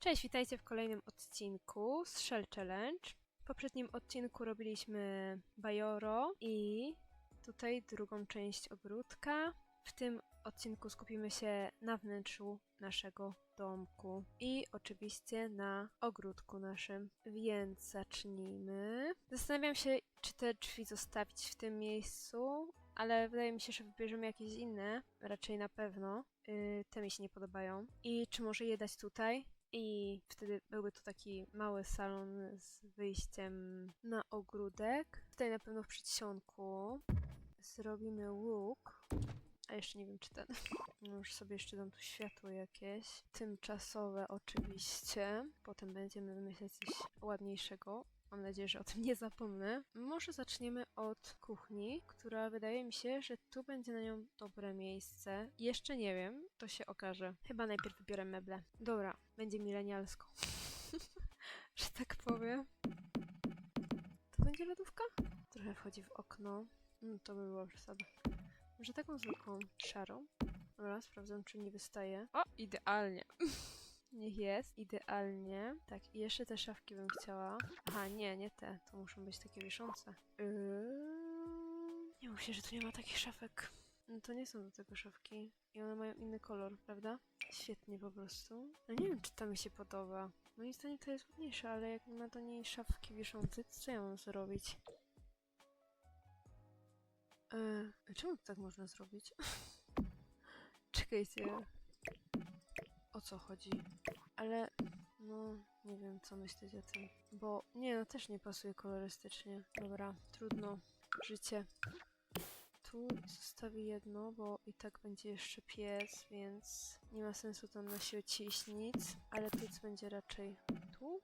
Cześć, witajcie w kolejnym odcinku z Shell Challenge. W poprzednim odcinku robiliśmy Bajoro i tutaj drugą część ogródka. W tym odcinku skupimy się na wnętrzu naszego domku i oczywiście na ogródku naszym. Więc zacznijmy. Zastanawiam się, czy te drzwi zostawić w tym miejscu, ale wydaje mi się, że wybierzemy jakieś inne, raczej na pewno. Yy, te mi się nie podobają. I czy może je dać tutaj? I wtedy byłby to taki mały salon z wyjściem na ogródek. Tutaj na pewno w przedsionku zrobimy łuk. A jeszcze nie wiem, czy ten. No już sobie jeszcze dam tu światło jakieś. Tymczasowe oczywiście. Potem będziemy wymyślać coś ładniejszego. Mam nadzieję, że o tym nie zapomnę. Może zaczniemy od kuchni, która wydaje mi się, że tu będzie na nią dobre miejsce. Jeszcze nie wiem, to się okaże. Chyba najpierw wybiorę meble. Dobra, będzie milenialsko. że tak powiem. To będzie lodówka? Trochę wchodzi w okno. Mm, to by było przesada. Może taką zwykłą, szarą? Dobra, sprawdzam, czy nie wystaje. O, idealnie. Niech jest, idealnie. Tak, i jeszcze te szafki bym chciała. Aha, nie, nie te. To muszą być takie wiszące. Yy... Nie mów się, że tu nie ma takich szafek. No to nie są do tego szafki. I one mają inny kolor, prawda? Świetnie po prostu. No nie wiem, czy to mi się podoba. Moim zdaniem to jest ładniejsze, ale jak ma do niej szafki wiszącej, to co ja mam zrobić? Eee, czemu tak można zrobić? Czekajcie. O co chodzi? Ale no nie wiem co myśleć o tym. Bo nie no też nie pasuje kolorystycznie. Dobra, trudno. Życie. Tu zostawię jedno, bo i tak będzie jeszcze pies, więc nie ma sensu tam na siłę ciść nic. Ale piec będzie raczej tu?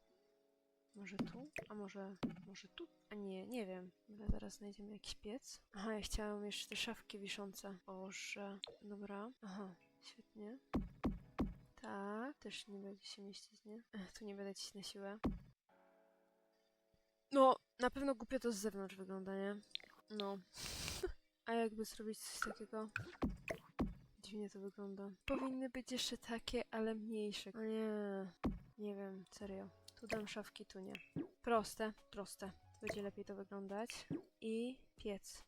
Może tu? A może, może tu? A nie, nie wiem. Dobra, zaraz znajdziemy jakiś piec. Aha, ja chciałam jeszcze te szafki wiszące. Boże. Dobra. Aha, świetnie. Tak, też nie będzie się mieścić, nie? Ech, tu nie będę ci na siłę. No, na pewno głupio to z zewnątrz wygląda, nie? No. A jakby zrobić coś takiego? Dziwnie to wygląda. Powinny być jeszcze takie, ale mniejsze. O nie. Nie wiem, serio. Tu dam szafki, tu nie. Proste, proste. Będzie lepiej to wyglądać. I piec.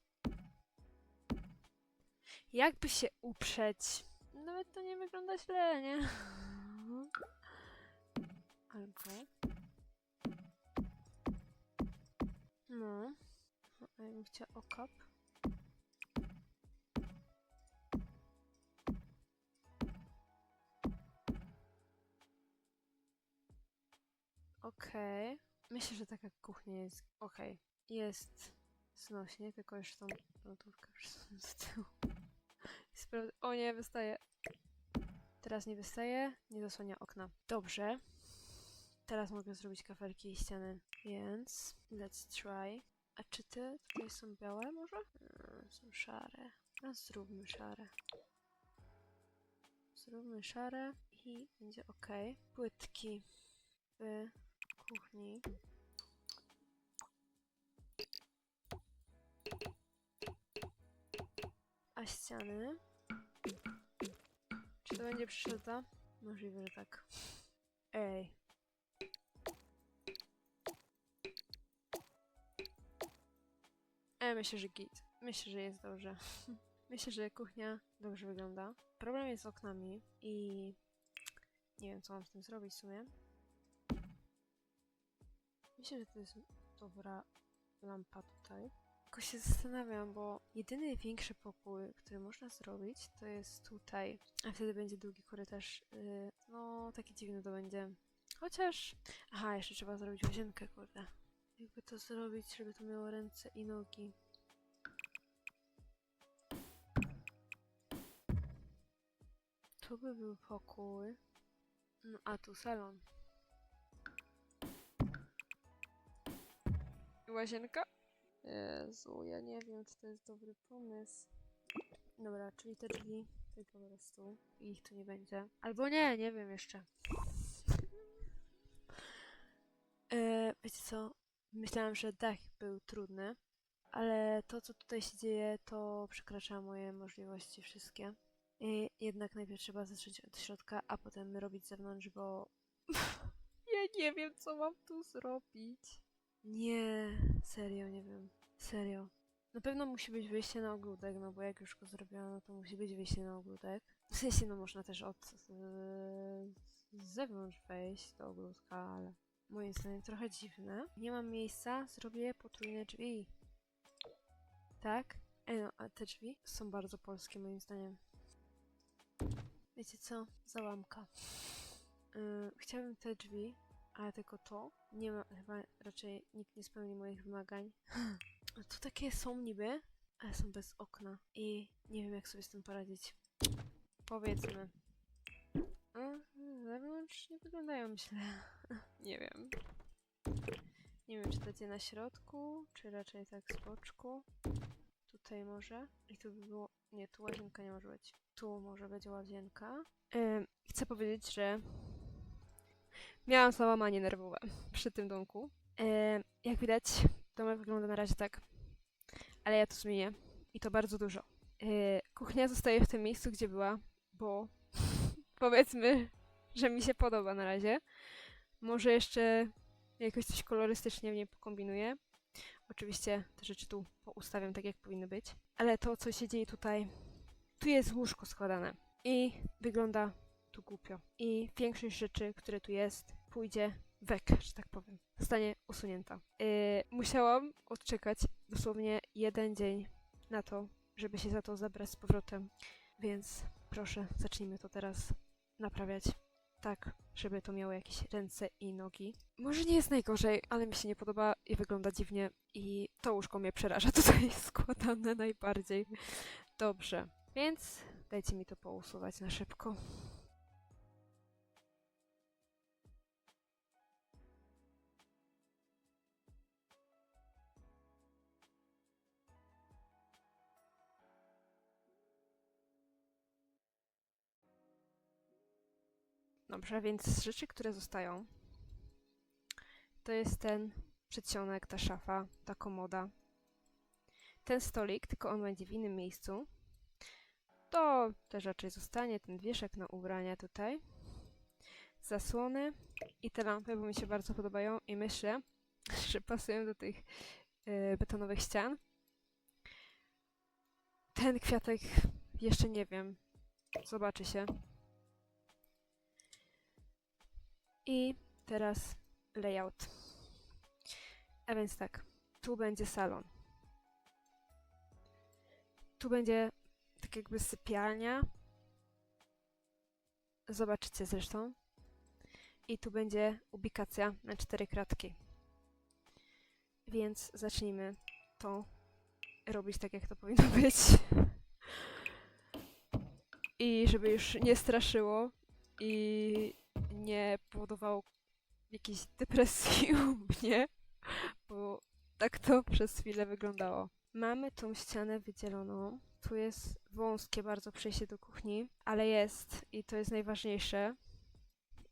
Jakby się uprzeć? Nawet to nie wygląda źle, nie? Albo... No. A ja bym chciała okap. Okej. Myślę, że taka kuchnia jest okej. Jest znośnie, tylko już tą lodówkę przesunę do tyłu. O nie, wystaje. Teraz nie wystaje, nie zasłania okna. Dobrze. Teraz mogę zrobić kafelki i ściany, więc let's try. A czy te tutaj są białe może? Mm, są szare. A zróbmy szare. Zróbmy szare i będzie ok. Płytki w kuchni. A ściany? To będzie przeszyta? Możliwe, że tak. Ej. E, myślę, że git. Myślę, że jest dobrze. myślę, że kuchnia dobrze wygląda. Problem jest z oknami i nie wiem, co mam z tym zrobić w sumie. Myślę, że to jest dobra lampa tutaj. Tylko się zastanawiam, bo jedyny większy pokój, który można zrobić, to jest tutaj. A wtedy będzie długi korytarz. Yy, no, taki dziwny to będzie. Chociaż... Aha, jeszcze trzeba zrobić łazienkę, kurde. Jakby to zrobić, żeby to miało ręce i nogi. Tu by był pokój. No, a tu salon. I łazienka? Jezu, ja nie wiem, czy to jest dobry pomysł. Dobra, czyli te drzwi tutaj po prostu i ich tu nie będzie. Albo nie, nie wiem jeszcze. E, wiecie co? Myślałam, że dach był trudny, ale to, co tutaj się dzieje, to przekracza moje możliwości wszystkie. I jednak najpierw trzeba zacząć od środka, a potem robić zewnątrz, bo Ja nie wiem, co mam tu zrobić. Nie, serio nie wiem. Serio. Na pewno musi być wyjście na ogródek, no bo jak już go zrobiłam, no to musi być wyjście na ogródek. W sensie, no można też od z, z zewnątrz wejść do ogródka, ale moim zdaniem trochę dziwne. Nie mam miejsca, zrobię potrójne drzwi. Tak? Ej no, a te drzwi są bardzo polskie moim zdaniem. Wiecie co? Załamka. Yy, chciałabym te drzwi, ale tylko to. Nie ma, chyba raczej nikt nie spełni moich wymagań. Tu takie są niby, ale są bez okna. I nie wiem jak sobie z tym poradzić. Powiedzmy. Z zewnątrz nie wyglądają źle. nie wiem. Nie wiem, czy to gdzie na środku, czy raczej tak z boczku. Tutaj może. I tu by było... Nie, tu łazienka nie może być. Tu może być łazienka. Ym, chcę powiedzieć, że miałam załamanie nerwowe przy tym domku. Ym, jak widać, domek wygląda na razie tak. Ale ja to zmienię. I to bardzo dużo. Yy, kuchnia zostaje w tym miejscu, gdzie była, bo powiedzmy, że mi się podoba na razie. Może jeszcze jakoś coś kolorystycznie w niej pokombinuję. Oczywiście te rzeczy tu poustawiam tak, jak powinny być. Ale to, co się dzieje tutaj, tu jest łóżko składane i wygląda tu głupio. I większość rzeczy, które tu jest, pójdzie wek, że tak powiem. Zostanie usunięta. Yy, musiałam odczekać dosłownie jeden dzień na to, żeby się za to zabrać z powrotem. Więc proszę, zacznijmy to teraz naprawiać tak, żeby to miało jakieś ręce i nogi. Może nie jest najgorzej, ale mi się nie podoba i wygląda dziwnie i to łóżko mnie przeraża tutaj składane najbardziej. Dobrze, więc dajcie mi to pousuwać na szybko. Dobrze, więc rzeczy, które zostają, to jest ten przedsionek, ta szafa, ta komoda. Ten stolik, tylko on będzie w innym miejscu. To też raczej zostanie, ten wieszak na ubrania tutaj. Zasłony i te lampy, bo mi się bardzo podobają i myślę, że pasują do tych e, betonowych ścian. Ten kwiatek jeszcze nie wiem. Zobaczy się. I teraz layout. A więc tak, tu będzie salon. Tu będzie tak jakby sypialnia. Zobaczycie zresztą. I tu będzie ubikacja na cztery kratki. Więc zacznijmy to robić tak, jak to powinno być. I żeby już nie straszyło i nie powodowało jakiejś depresji u mnie, bo tak to przez chwilę wyglądało. Mamy tą ścianę wydzieloną. Tu jest wąskie bardzo przejście do kuchni, ale jest i to jest najważniejsze.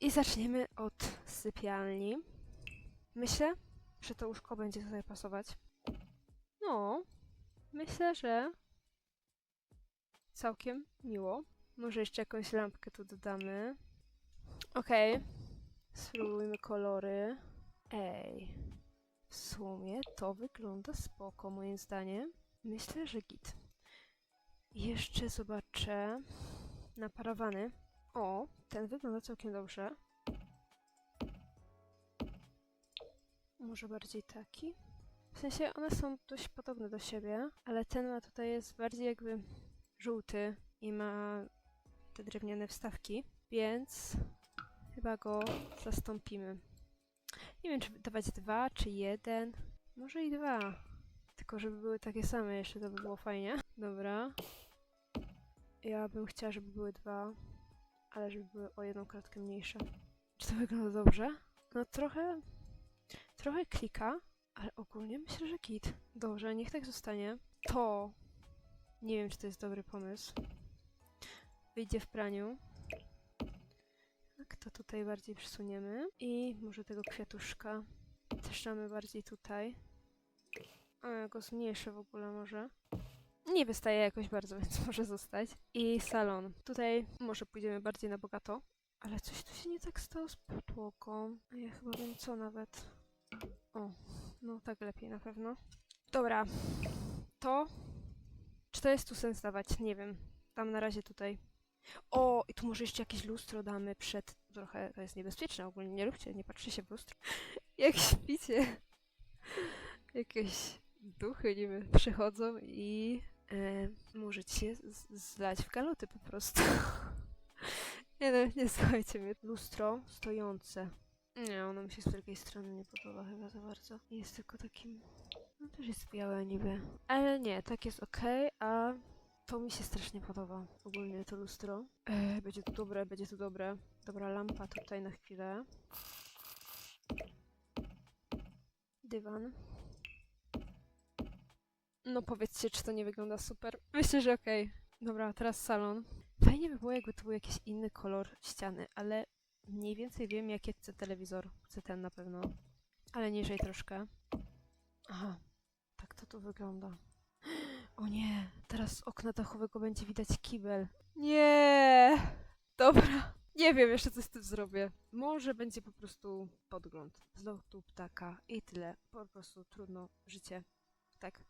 I zaczniemy od sypialni. Myślę, że to łóżko będzie tutaj pasować. No, myślę, że całkiem miło. Może jeszcze jakąś lampkę tu dodamy. Okej. Spróbujmy kolory. Ej. W sumie to wygląda spoko, moim zdaniem. Myślę, że git. Jeszcze zobaczę na parawany. O, ten wygląda całkiem dobrze. Może bardziej taki? W sensie one są dość podobne do siebie, ale ten ma tutaj jest bardziej jakby żółty i ma te drewniane wstawki, więc chyba go zastąpimy. Nie wiem, czy dawać dwa, czy jeden. Może i dwa. Tylko, żeby były takie same jeszcze, to by było fajnie. Dobra. Ja bym chciała, żeby były dwa, ale żeby były o jedną kratkę mniejsze. Czy to wygląda dobrze? No trochę... Trochę klika, ale ogólnie myślę, że kit. Dobrze, niech tak zostanie. To... Nie wiem, czy to jest dobry pomysł. Wyjdzie w praniu. To tutaj bardziej przesuniemy. I może tego kwiatuszka też bardziej tutaj. O, ja go zmniejszę w ogóle może. Nie wystaje jakoś bardzo, więc może zostać. I salon. Tutaj może pójdziemy bardziej na bogato, Ale coś tu się nie tak stało z podłogą. A ja chyba wiem co nawet. O, no tak lepiej na pewno. Dobra, to... Czy to jest tu sens dawać? Nie wiem. Dam na razie tutaj. O, i tu może jeszcze jakieś lustro damy przed... Trochę to jest niebezpieczne ogólnie, nie róbcie, nie patrzcie się w lustro. Jak śpicie, jakieś duchy niby przychodzą i e, możecie się zlać w galoty po prostu. nie no, nie słuchajcie mnie. Lustro stojące. Nie, ono mi się z drugiej strony nie podoba chyba za bardzo. Jest tylko takim... No też jest białe niby. Ale nie, tak jest okej, a to mi się strasznie podoba. Ogólnie to lustro. E, będzie tu dobre, będzie tu dobre. Dobra, lampa tutaj na chwilę. Dywan. No powiedzcie, czy to nie wygląda super. Myślę, że okej. Dobra, teraz salon. Fajnie by było, jakby to był jakiś inny kolor ściany, ale mniej więcej wiem, jaki chce telewizor. Chcę ten na pewno. Ale niżej troszkę. Aha, tak to tu wygląda. O nie, teraz z okna dachowego będzie widać kibel. Nie! Dobra. Nie wiem, jeszcze coś z tym zrobię. Może będzie po prostu podgląd z lotu ptaka i tyle. Po prostu trudno. Życie. Tak.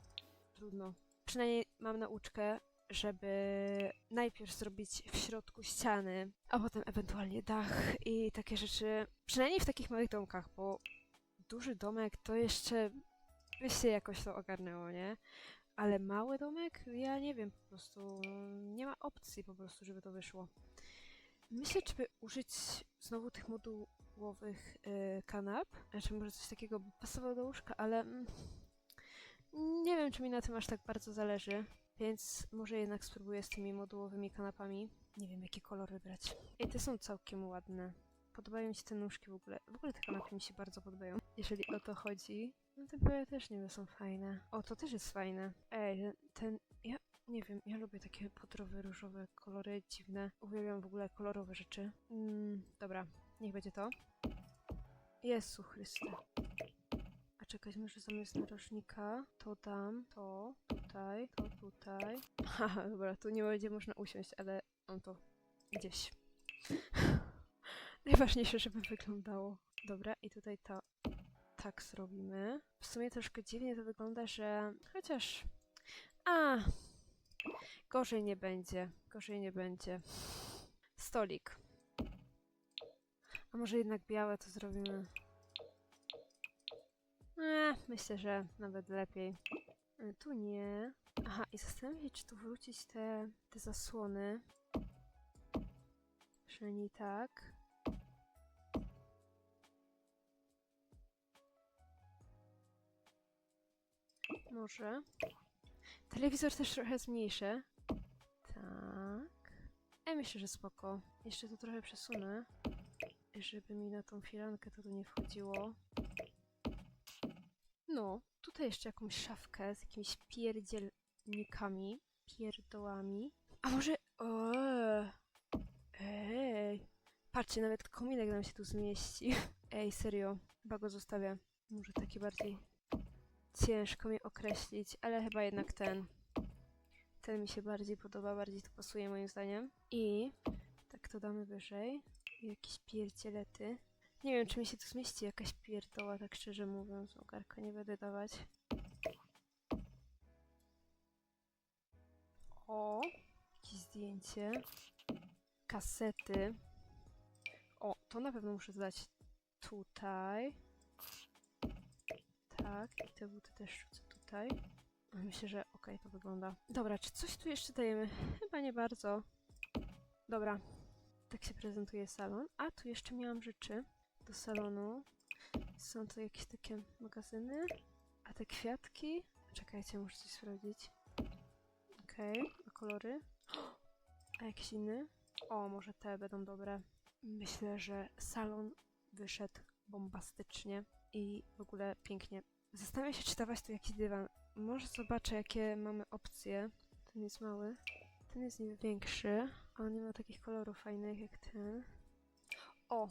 Trudno. Przynajmniej mam nauczkę, żeby najpierw zrobić w środku ściany, a potem ewentualnie dach i takie rzeczy. Przynajmniej w takich małych domkach, bo duży domek to jeszcze by się jakoś to ogarnęło, nie? Ale mały domek? Ja nie wiem po prostu. Nie ma opcji po prostu, żeby to wyszło. Myślę, czy by użyć znowu tych modułowych y, kanap. Znaczy może coś takiego by pasowało do łóżka, ale mm, nie wiem, czy mi na tym aż tak bardzo zależy. Więc może jednak spróbuję z tymi modułowymi kanapami. Nie wiem, jaki kolor wybrać. I te są całkiem ładne. Podobają mi się te nóżki w ogóle. W ogóle te kanapy mi się bardzo podobają. Jeżeli o to chodzi. No te białe też niby są fajne. O, to też jest fajne. Ej, ten... Ja nie wiem, ja lubię takie pudrowe, różowe kolory, dziwne. Uwielbiam w ogóle kolorowe rzeczy. Mm, dobra, niech będzie to. Jezu Chryste. A czekać, może zamiast narożnika to dam to tutaj, to tutaj. Haha, dobra, tu nie będzie można usiąść, ale on to gdzieś. Najważniejsze, żeby wyglądało. Dobra, i tutaj to tak zrobimy. W sumie troszkę dziwnie to wygląda, że chociaż... A, gorzej nie będzie. Gorzej nie będzie. Stolik. A może jednak białe to zrobimy. Eee, myślę, że nawet lepiej. E, Tu nie. Aha, i zastanawiam się, czy tu wrócić te, te zasłony. Przynajmniej tak. Może. Telewizor też trochę zmniejszę. Ja myślę, że spoko. Jeszcze to trochę przesunę, żeby mi na tą firankę to tu nie wchodziło. No, tutaj jeszcze jakąś szafkę z jakimiś pierdzielnikami, pierdołami. A może... Ej! Patrzcie, nawet kominek nam się tu zmieści. Ej, serio, chyba go zostawię. Może taki bardziej ciężko mi określić, ale chyba jednak ten. Ten mi się bardziej podoba, bardziej to pasuje moim zdaniem. I tak to damy wyżej. Jakieś pierdzielety. Nie wiem, czy mi się tu zmieści jakaś pierdoła, tak szczerze mówiąc. Ogarka nie będę dawać. O, jakieś zdjęcie. Kasety. O, to na pewno muszę dodać tutaj. Tak, i te buty też rzucę tutaj. Myślę, że okej to wygląda. Dobra, czy coś tu jeszcze dajemy? Chyba nie bardzo. Dobra, tak się prezentuje salon. A, tu jeszcze miałam rzeczy do salonu. Są to jakieś takie magazyny. A te kwiatki? Czekajcie, muszę coś sprawdzić. Okej, a kolory? A jakiś inny? O, może te będą dobre. Myślę, że salon wyszedł bombastycznie i w ogóle pięknie. Zastanawiam się, czy dawać tu jakiś dywan. Może zobaczę, jakie mamy opcje. Ten jest mały. Ten jest niby większy. a On nie ma takich kolorów fajnych jak ten. O!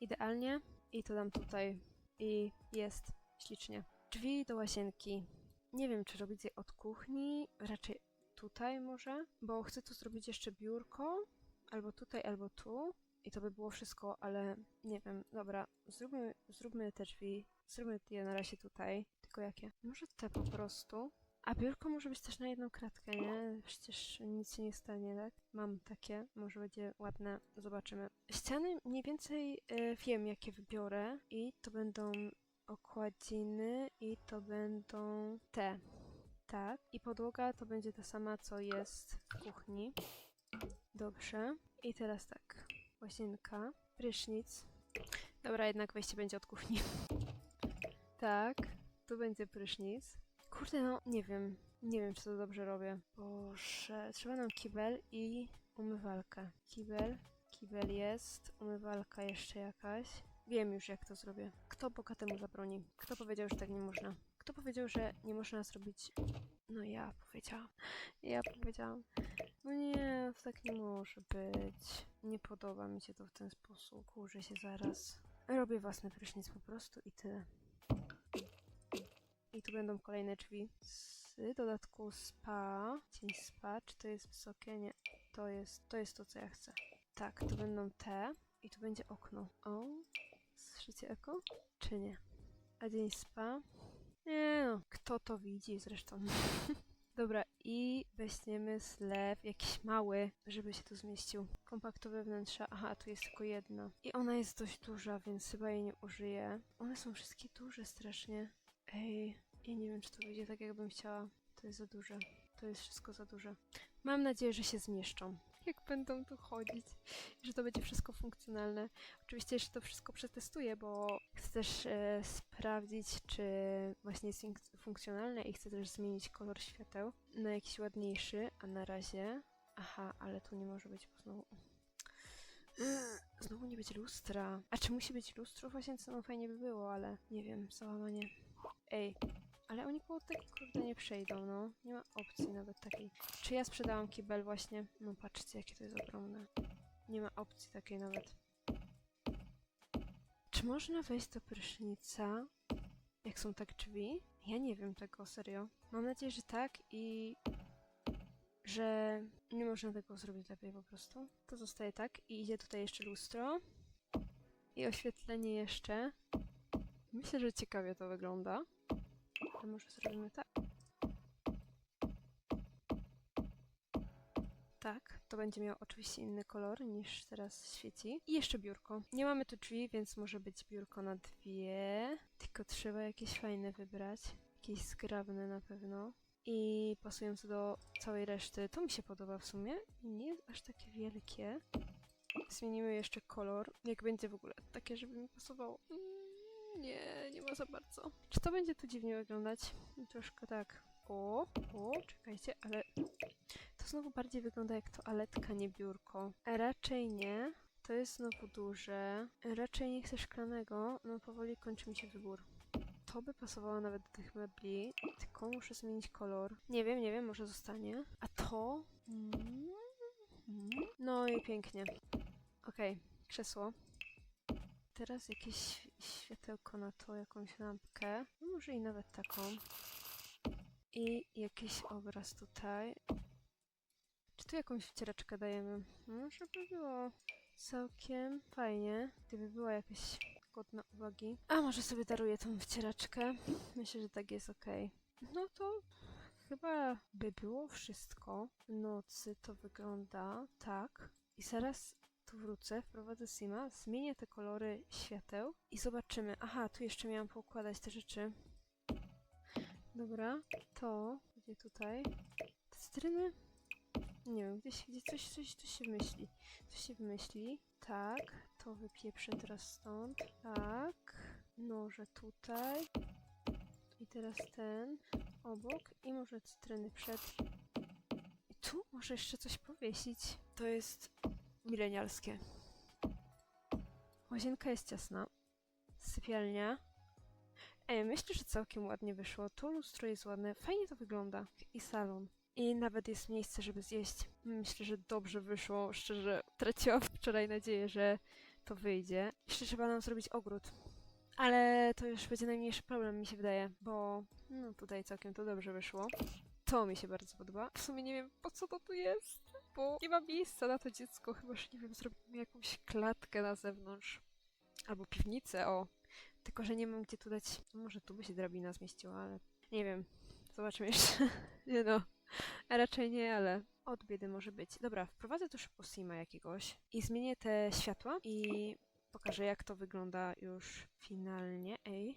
Idealnie. I to dam tutaj. I jest ślicznie. Drzwi do łazienki. Nie wiem, czy robić je od kuchni. Raczej tutaj może. Bo chcę tu zrobić jeszcze biurko. albo tutaj, albo tu. I to by było wszystko, ale nie wiem. Dobra, zróbmy, zróbmy te drzwi. Zróbmy je na razie tutaj. Tylko jakie? Może te po prostu. A biurko może być też na jedną kratkę, nie? Przecież nic się nie stanie, tak? Mam takie, może będzie ładne, zobaczymy. Ściany mniej więcej e, wiem, jakie wybiorę i to będą okładziny i to będą te. Tak. I podłoga to będzie ta sama, co jest w kuchni. Dobrze. I teraz tak. Łazienka, prysznic. Dobra, jednak wejście będzie od kuchni. tak. Tu będzie prysznic. Kurde, no nie wiem. Nie wiem, czy to dobrze robię. Boże, trzeba nam kibel i umywalkę. Kibel, kibel jest, umywalka jeszcze jakaś. Wiem już, jak to zrobię. Kto bogatemu zabroni? Kto powiedział, że tak nie można? Kto powiedział, że nie można zrobić... No ja powiedziałam. Ja powiedziałam. No nie, tak nie może być. Nie podoba mi się to w ten sposób. Kurzę się zaraz. Robię własny prysznic po prostu i tyle. I tu będą kolejne drzwi. Z dodatku spa. Cień spa. Czy to jest wysokie? Nie. To jest, to jest to, co ja chcę. Tak, to będą te. I tu będzie okno. O, słyszycie eko? Czy nie? A dzień spa? Nie no, kto to widzi zresztą. Dobra, i weźmiemy zlew jakiś mały, żeby się tu zmieścił. Kompaktowe wnętrza. Aha, tu jest tylko jedna. I ona jest dość duża, więc chyba jej nie użyję. One są wszystkie duże strasznie. Ej, ja nie wiem, czy to wyjdzie tak, jakbym chciała. To jest za duże. To jest wszystko za duże. Mam nadzieję, że się zmieszczą. Jak będą tu chodzić. Że to będzie wszystko funkcjonalne. Oczywiście jeszcze to wszystko przetestuję, bo chcę też e, sprawdzić, czy właśnie jest funk- funkcjonalne i chcę też zmienić kolor świateł na jakiś ładniejszy, a na razie... Aha, ale tu nie może być, bo znowu... Znowu nie być lustra. A czy musi być lustro w łazience? No fajnie by było, ale nie wiem, załamanie. Ej, ale oni koło tego kurde nie przejdą, no. Nie ma opcji nawet takiej. Czy ja sprzedałam kibel właśnie? No patrzcie, jakie to jest ogromne. Nie ma opcji takiej nawet. Czy można wejść do prysznica, jak są tak drzwi? Ja nie wiem tego, serio. Mam nadzieję, że tak i że nie można tego zrobić lepiej po prostu. To zostaje tak i idzie tutaj jeszcze lustro. I oświetlenie jeszcze. Myślę, że ciekawie to wygląda. To może zrobimy tak. Tak, to będzie miał oczywiście inny kolor niż teraz świeci. I jeszcze biurko. Nie mamy tu drzwi, więc może być biurko na dwie. Tylko trzeba jakieś fajne wybrać. Jakieś zgrabne na pewno. I pasujące do całej reszty. To mi się podoba w sumie. Nie jest aż takie wielkie. Zmienimy jeszcze kolor. Jak będzie w ogóle takie, żeby mi pasowało. Mm, Nie, nie ma za bardzo. Czy to będzie tu dziwnie wyglądać? Troszkę tak. O, o, czekajcie, ale to znowu bardziej wygląda jak toaletka, nie biurko. Raczej nie. To jest znowu duże. Raczej nie chcę szklanego. No powoli kończy mi się wybór. To by pasowało nawet do tych mebli. Tylko muszę zmienić kolor. Nie wiem, nie wiem, może zostanie. A to? Mm, mm. No i pięknie. Okej, krzesło. Teraz jakieś światełko na to, jakąś lampkę. No może i nawet taką. I jakiś obraz tutaj. Czy tu jakąś wcieraczkę dajemy? Może by było całkiem fajnie, gdyby była jakaś godna uwagi. A może sobie daruję tą wcieraczkę? Myślę, że tak jest ok. No to chyba by było wszystko. W nocy to wygląda tak. I zaraz wrócę, wprowadzę Sima, zmienię te kolory świateł i zobaczymy. Aha, tu jeszcze miałam poukładać te rzeczy. Dobra, to gdzie tutaj? Te cytryny? Nie wiem, gdzieś, gdzieś coś, coś, coś się myśli. Coś się wymyśli. Tak, to wypieprzę teraz stąd. Tak, noże tutaj. I teraz ten obok i może cytryny przed. I tu może jeszcze coś powiesić. To jest milenialskie. Łazienka jest ciasna. Sypialnia. Ej, myślę, że całkiem ładnie wyszło. Tu lustro jest ładne. Fajnie to wygląda. I salon. I nawet jest miejsce, żeby zjeść. Myślę, że dobrze wyszło. Szczerze, traciłam wczoraj nadzieję, że to wyjdzie. Jeszcze trzeba nam zrobić ogród. Ale to już będzie najmniejszy problem, mi się wydaje, bo no tutaj całkiem to dobrze wyszło. To mi się bardzo podoba. W sumie nie wiem, po co to tu jest. Bo nie ma miejsca na to dziecko. Chyba, że nie wiem, zrobimy jakąś klatkę na zewnątrz. Albo piwnicę, o. Tylko, że nie mam gdzie tu dać. No może tu by się drabina zmieściła, ale nie wiem. Zobaczymy jeszcze. nie no. A raczej nie, ale od biedy może być. Dobra, wprowadzę tu szybko Sima jakiegoś i zmienię te światła i pokażę jak to wygląda już finalnie. Ej.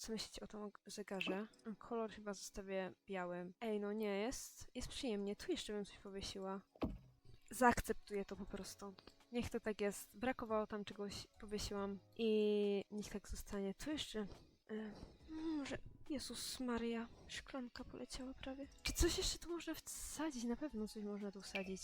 Co myślicie o tym zegarze? Kolor chyba zostawię białym. Ej, no nie, jest, jest przyjemnie. Tu jeszcze bym coś powiesiła. Zaakceptuję to po prostu. Niech to tak jest. Brakowało tam czegoś, powiesiłam. I niech tak zostanie. Tu jeszcze... Y, może... Jezus Maria. Szklanka poleciała prawie. Czy coś jeszcze tu można wsadzić? Na pewno coś można tu wsadzić.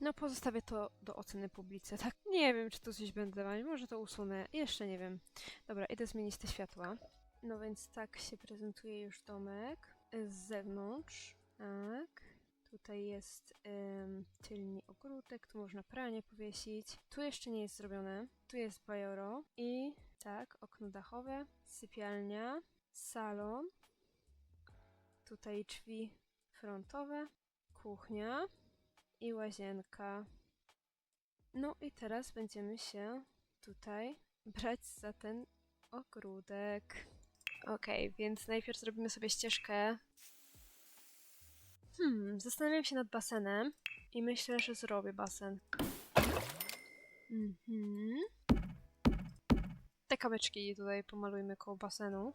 No pozostawię to do oceny publicy, tak? Nie wiem, czy tu coś będę mać. Może to usunę. Jeszcze nie wiem. Dobra, idę zmienić te światła. No więc tak się prezentuje już domek. Z zewnątrz. Tak. Tutaj jest ym, tylni ogródek, tu można pranie powiesić. Tu jeszcze nie jest zrobione. Tu jest bajoro i tak, okno dachowe, sypialnia, salon. Tutaj drzwi frontowe, kuchnia i łazienka. No i teraz będziemy się tutaj brać za ten ogródek. Okej, więc najpierw zrobimy sobie ścieżkę Hmm, zastanawiam się nad basenem i myślę, że zrobię basen. Mhm. Te kamyczki tutaj pomalujmy koło basenu.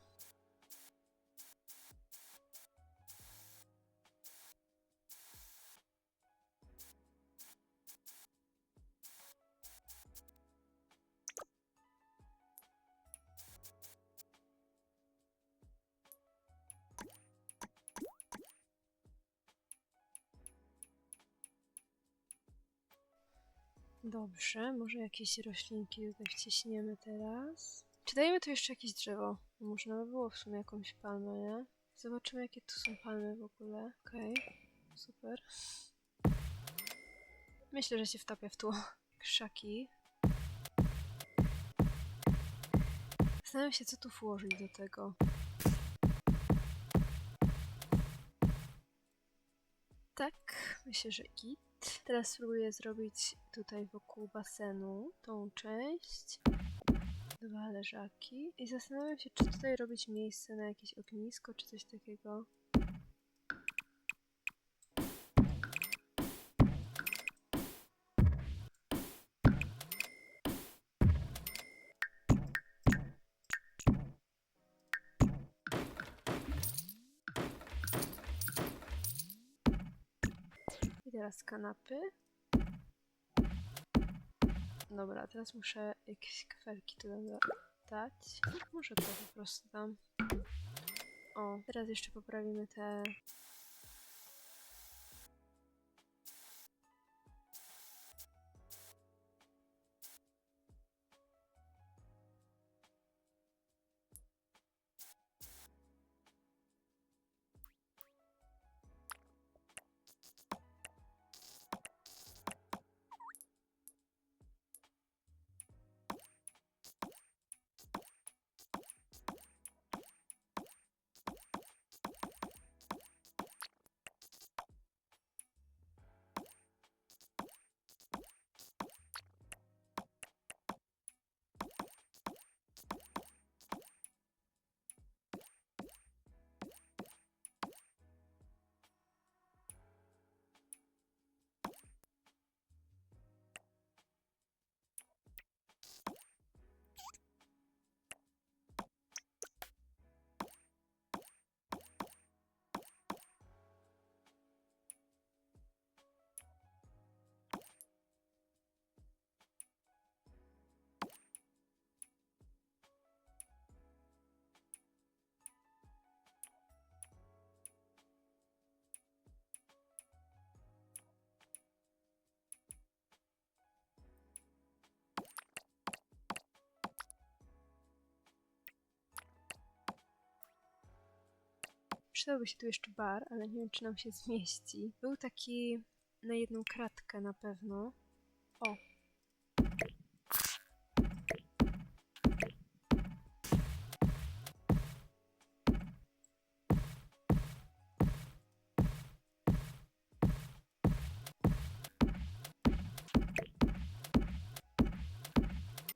Dobrze, może jakieś roślinki tutaj wciśniemy teraz. Czy dajemy tu jeszcze jakieś drzewo? Można by było w sumie jakąś palmę, nie? Zobaczymy jakie tu są palmy w ogóle. Okej, super. Myślę, że się wtapia w tło. Krzaki. Zastanawiam się, co tu włożyć do tego. Tak, myślę, że git. Teraz spróbuję zrobić tutaj wokół basenu tą część. Dwa leżaki. I zastanawiam się, czy tutaj robić miejsce na jakieś ognisko, czy coś takiego. Teraz kanapy. Dobra, teraz muszę jakieś kafelki tu dać. Może to po prostu dam. O, teraz jeszcze poprawimy te... przydałby się tu jeszcze bar, ale nie wiem, czy nam się zmieści. Był taki na jedną kratkę na pewno. O!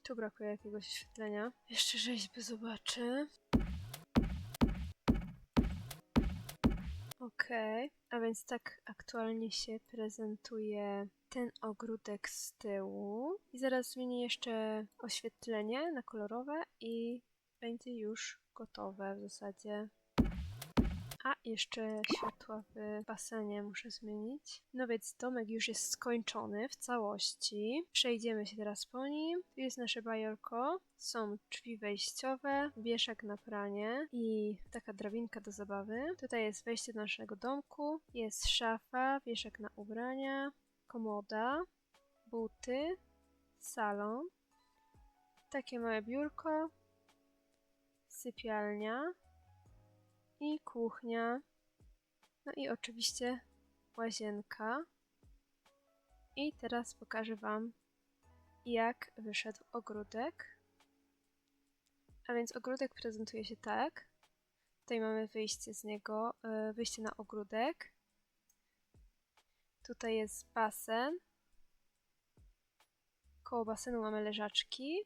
Tu brakuje jakiegoś oświetlenia. Jeszcze rzeźby zobaczę. Okej, a więc tak aktualnie się prezentuje ten ogródek z tyłu. I zaraz zmienię jeszcze oświetlenie na kolorowe i będzie już gotowe w zasadzie. A, jeszcze światła w basenie muszę zmienić. No więc domek już jest skończony w całości. Przejdziemy się teraz po nim. Tu jest nasze bajorko. Są drzwi wejściowe, wieszak na pranie i taka drabinka do zabawy. Tutaj jest wejście do naszego domku. Jest szafa, wieszak na ubrania, komoda, buty, salon. Takie małe biurko, sypialnia i kuchnia. No i oczywiście łazienka. I teraz pokażę Wam, jak wyszedł ogródek. A więc ogródek prezentuje się tak. Tutaj mamy wyjście z niego, e, wyjście na ogródek. Tutaj jest basen. Koło basenu mamy leżaczki.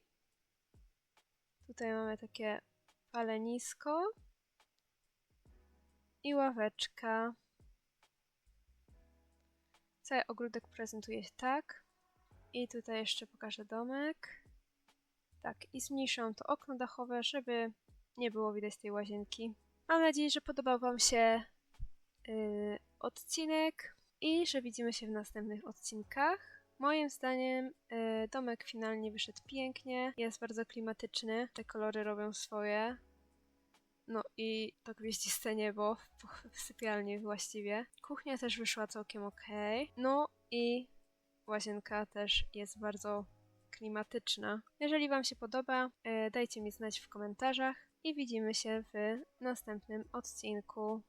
Tutaj mamy takie palenisko i ławeczka. Cały ogródek prezentuje się tak. I tutaj jeszcze pokażę domek. Tak, i zmniejszam to okno dachowe, żeby nie było widać tej łazienki. Mam nadzieję, że podobał Wam się yy, odcinek i że widzimy się w następnych odcinkach. Moim zdaniem yy, domek finalnie wyszedł pięknie, jest bardzo klimatyczny, te kolory robią swoje. No i to gwieździste niebo w- w sypialni właściwie. Kuchnia też wyszła całkiem ok. No i łazienka też jest bardzo klimatyczna. Jeżeli Wam się podoba, e, dajcie mi znać w komentarzach i widzimy się w następnym odcinku.